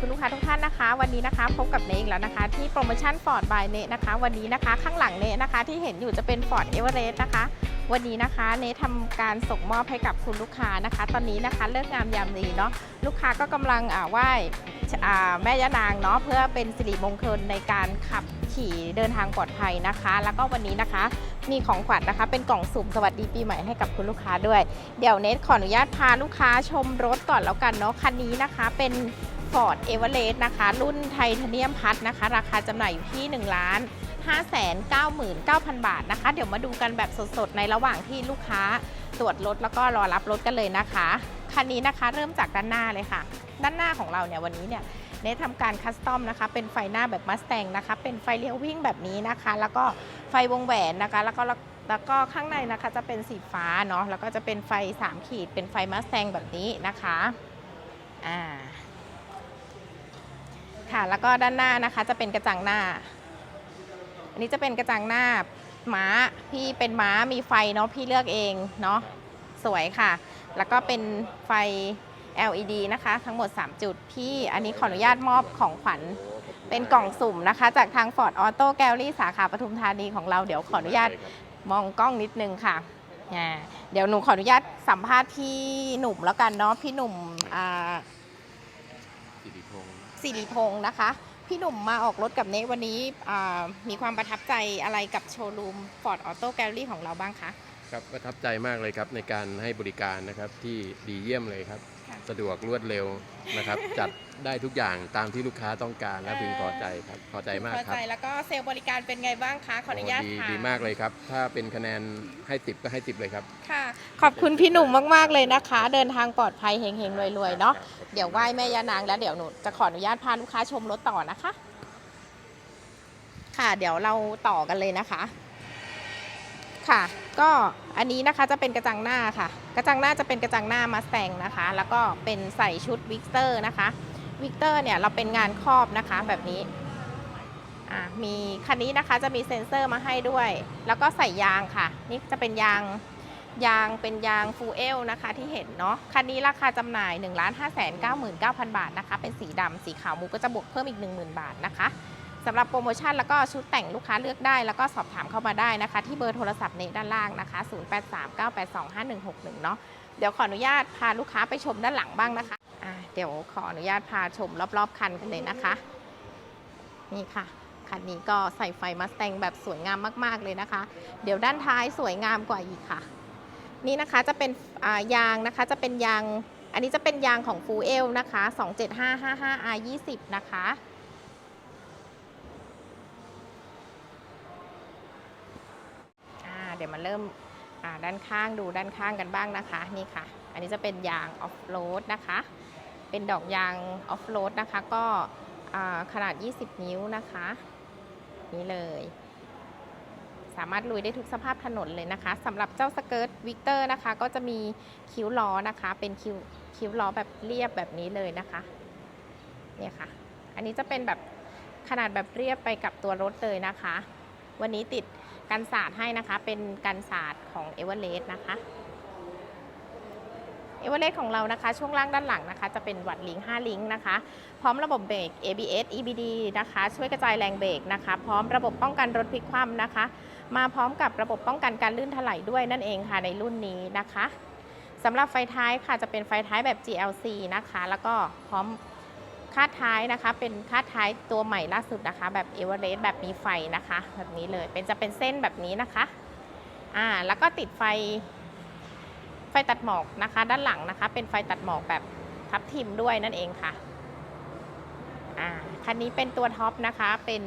คุณลูกค้าทุกท่านนะคะ วันนี้นะคะพบกับเนอีกแล้วนะคะ ที่โปรโมชั่นฟอร์ดบายเนนะคะ วันนี้นะคะข้างหลังเนนะคะ ที่เห็นอยู่จะเป็น Ford e v e r e s t นะคะ วันนี้นะคะเนทำการส่งมอบให้กับคุณลูกค้านะคะ ตอนนี้นะคะเลิกงามยามดีเนาะลูกค้าก็กำลังอ่าไหว้แม่ย่านางเนาะเพื่อเป็นสิริมงคลในการขับขี่เดินทางปลอดภัยนะคะ แล้วก็วันนี้นะคะ มีของขวัญนะคะ เป็นกล่องสุ่มสวัสดีปีใหม่ให้กับคุณลูกค้าด้วย เดี๋ยวเนทขออนุญาตพาลูกค้าชมรถก่อนแล้วกันเนาะคันนี้นะคะเป็น Ford e v e r e s t นะคะ รุ่นไทเทเนียมพัทนะคะ ราคาจำหน่ายอยู่ที่1ล้าน599,000 บาทนะคะ เดี๋ยวมาดูกันแบบสดๆ ในระหว่างที่ลูกค้าตรวจรถแล้วก็รอรับรถกันเลยนะคะ คันนี้นะคะเริ่มจากด้านหน้าเลยค่ะ ด้านหน้าของเราเนี่ยวันนี้เนี่ยเนททำการคัสตอมนะคะ เป็นไฟหน้าแบบมัสแตงนะคะ เป็นไฟเลี้ยววิ่งแบบนี้นะคะ แล้วก็ไฟวงแหวนนะคะ แล้วก็แล้วก็ข้างในนะคะจะเป็นสีฟ้าเนาะ แล้วก็จะเป็นไฟ 3 ขีด เป็นไฟมัสแตงแบบนี้นะคะ อ่า ค่ะ แล้วก็ด้านหน้านะคะจะเป็นกระจังหน้า อันนี้จะเป็นกระจังหน้าม้าพี่เป็นม้ามีไฟเนาะพี่เลือกเองเนาะสวยค่ะ แล้วก็เป็นไฟ LED นะคะ ทั้งหมด 3 จุดพี่อันนี้ขออนุญาตมอบของขวัญเป็นกล่องสุ่มนะคะ จากทาง Ford Auto Gallery สาขาปทุมธานีของเราเดี๋ยวขออนุญาตมองกล้องนิดนึงค่ะอ่เดี๋ยวหนูขออนุญาตสัมภาษณ์พี่หนุ่มแล้วกันเนาะพี่หนุ่มอ่าสิริพง สิริพงศ์นะคะ พี่หนุ่มมาออกรถกับเนวันนี้มีความประทับใจอะไรกับโชว์รูม Ford Auto Gallery ของเราบ้างคะ ครับประทับใจมากเลยครับในการให้บริการนะครับที่ดีเยี่ยมเลยครับ สะดวกรวดเร็วนะครับ จัดได้ทุกอย่างตามที่ลูกค้าต้องการและพึงพอใจครับพอใจมากพอครับ ใจแล้วก็เซลล์บริการเป็นไงบ้างคะขออนุญาตโดีค่ะดีมากเลยครับ ถ้าเป็นคะแนนให้ติบก็ให้ติบเลยครับ ค่ะ ขอบคุณพี่หนุ่มมากๆเลยนะคะ เดินทางปลอดภัยเฮงๆรวยๆเนาะเดี๋ยวไหว้แม่ย่านางแล้วเดี๋ยวหนูจะขออนุญาตพาลูกค้าชมรถต่อนะคะ ค่ะ เดี๋ยวเราต่อกันเลยนะคะ ค่ะ ก็อันนี้นะคะจะเป็นกระจังหน้าค่ะ กระจังหน้าจะเป็นกระจังหน้ามาแ a งนะคะ แล้วก็เป็นใส่ชุดวิกเตอร์นะคะวิกเตอร์เนี่ยเราเป็นงานครอบนะคะแบบนี้มีคันนี้นะคะจะมีเซ็นเซอร์มาให้ด้วย แล้วก็ใส่ยางค่ะ นี่จะเป็นยางยางเป็นยางฟูเอลนะคะที่เห็นเนาะคันนี้ราคาจำหน่าย 1 5 9 9 0 0 0 บาทนะคะ เป็นสีดำสีขาวมูก็จะบวกเพิ่มอีก 10,000 บาทนะคะ สำหรับโปรโมชั่นแล้วก็ชุดแต่งลูกค้าเลือกได้ แล้วก็สอบถามเข้ามาได้นะคะ ที่เบอร์โทรศัพท์ในด้านล่างนะคะ 0839825161 เนาะเดี๋ยวขออนุญาตพาลูกค้าไปชมด้านหลังบ้างนะคะเดี๋ยวขออนุญาตพาชมรอบๆคันกันเลยนะคะ นี่ค่ะคันนี้ก็ใส่ไฟมาสแตงแบบสวยงามมากๆเลยนะคะ เดี๋ยวด้านท้ายสวยงามกว่าอีกค่ะ นี่นะคะจะเป็นยางนะคะจะเป็นยาง อันนี้จะเป็นยางของฟูเอลนะคะ 27555R20 นะคะอ่าเดี๋ยวมาเริ่มด้านข้างดูด้านข้างกันบ้างนะคะนี่ค่ะ อันนี้จะเป็นยางออฟโรดนะคะ เป็นดอกยางออฟโรดนะคะก็อ่าขนาด 20 นิ้วนะคะ นี่เลย สามารถลุยได้ทุกสภาพถนนเลยนะคะสำหรับเจ้าสเกิร์ตวิกเตอร์นะคะ ก็จะมีคิ้วล้อนะคะ เป็นคิ้วคิ้วล้อแบบเรียบแบบนี้เลยนะคะเนี่ยค่ะ อันนี้จะเป็นแบบขนาดแบบเรียบไปกับตัวรถเลยนะคะ วันนี้ติด กันสาดให้นะคะ เป็นกันสาดของเอเวอเรสต์นะคะเอเวอเรสต์ของเรานะคะ ช่วงล่างด้านหลังนะคะ จะเป็นวัดลิง5ลิงนะคะ พร้อมระบบเบรก ABS EBD นะคะ ช่วยกระจายแรงเบรกนะคะ พร้อมระบบป้องกันรถพลิกคว่ำนะคะ มาพร้อมกับระบบป้องกันการลื่นถลายด้วยนั่นเองค่ะในรุ่นนี้นะคะสำหรับไฟท้ายค่ะจะเป็นไฟท้ายแบบ GLC นะคะ แล้วก็พร้อม คาดท้ายนะคะ เป็นคาดท้ายตัวใหม่ล่าสุดนะคะ แบบเอเวอเรสต์แบบมีไฟนะคะ แบบนี้เลยเป็นจะเป็นเส้นแบบนี้นะคะอ่าแล้วก็ติดไฟไฟตัดหมอกนะคะ ด้านหลังนะคะ เป็นไฟตัดหมอกแบบทับทิมด้วยนั่นเองค่ะอ่าคันนี้เป็นตัวท็อปนะคะเป็น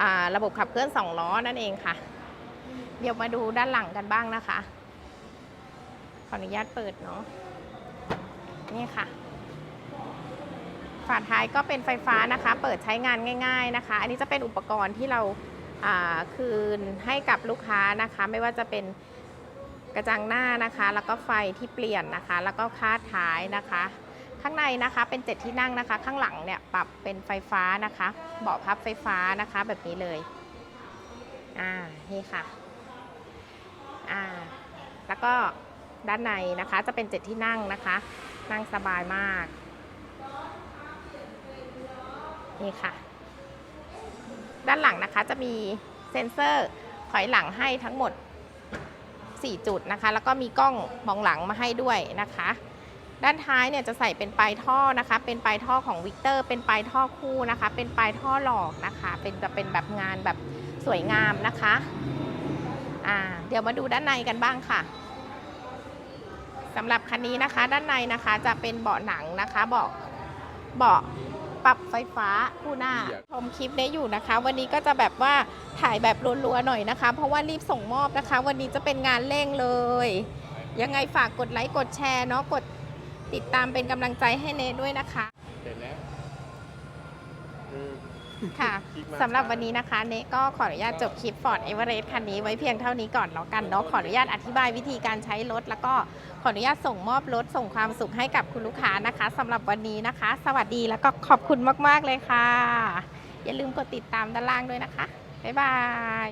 อ่าระบบขับเคลื่อนสองล้อนั่นเองค่ะ เดี๋ยวมาดูด้านหลังกันบ้างนะคะ ขออนุญาตเปิดเนาะนี่ค่ะ ฝาท้ายก็เป็นไฟฟ้านะคะ เปิดใช้งานง่าย ๆนะคะ อันนี้จะเป็นอุปกรณ์ที่เราคืนให้กับลูกค้านะคะ ไม่ว่าจะเป็นกระจังหน้านะคะ แล้วก็ไฟที่เปลี่ยนนะคะ แล้วก็คาดท้ายนะคะ ข้างในนะคะเป็นเจ็ดที่นั่งนะคะ ข้างหลังเนี่ยปรับเป็นไฟฟ้านะคะ เบาะพับไฟฟ้านะคะแบบนี้เลย อ่า นี่ค่ะ อ่า แล้วก็ด้านในนะคะจะเป็นเจ็ดที่นั่งนะคะ นั่งสบายมาก นี่ค่ะ ด้านหลังนะคะจะมีเซ็นเซอร์ถอยหลังให้ทั้งหมด 4 จุดนะคะ แล้วก็มีกล้องมองหลังมาให้ด้วยนะคะ ด้านท้ายเนี่ยจะใส่เป็นปลายท่อนะคะ เป็นปลายท่อของวิกเตอร์ เป็นปลายท่อคู่นะคะ เป็นปลายท่อหลอกนะคะ เป็นจะเป็นแบบงานแบบสวยงามนะคะอ่าเดี๋ยวมาดูด้านในกันบ้างค่ะสำหรับคันนี้นะคะ ด้านในนะคะจะเป็นเบาะหนังนะคะเบาะเบาะ ปรับไฟฟ้าคู่หน้าอยากชมคลิปได้อยู่นะคะ วันนี้ก็จะแบบว่าถ่ายแบบรัวๆหน่อยนะคะ เพราะว่ารีบส่งมอบนะคะ วันนี้จะเป็นงานเร่งเลย ยังไงฝากกดไลค์กดแชร์เนาะกดติดตามเป็นกำลังใจให้เนทด้วยนะคะเสร็จแล้วอืมค่ะคลิกมาสำหรับวันนี้นะคะ เนทก็ขออนุญาตจบคลิป Ford Everest คันนี้ไว้เพียงเท่านี้ก่อนแล้วกันเนาะขออนุญาตอธิบายวิธีการใช้รถแล้วก็ ขออนุญาตส่งมอบรถส่งความสุขให้กับคุณลูกค้านะคะสำหรับวันนี้นะคะ สวัสดีแล้วก็ขอบคุณมาก ๆ เลยค่ะ อย่าลืมกดติดตามด้านล่างด้วยนะคะ บ๊ายบาย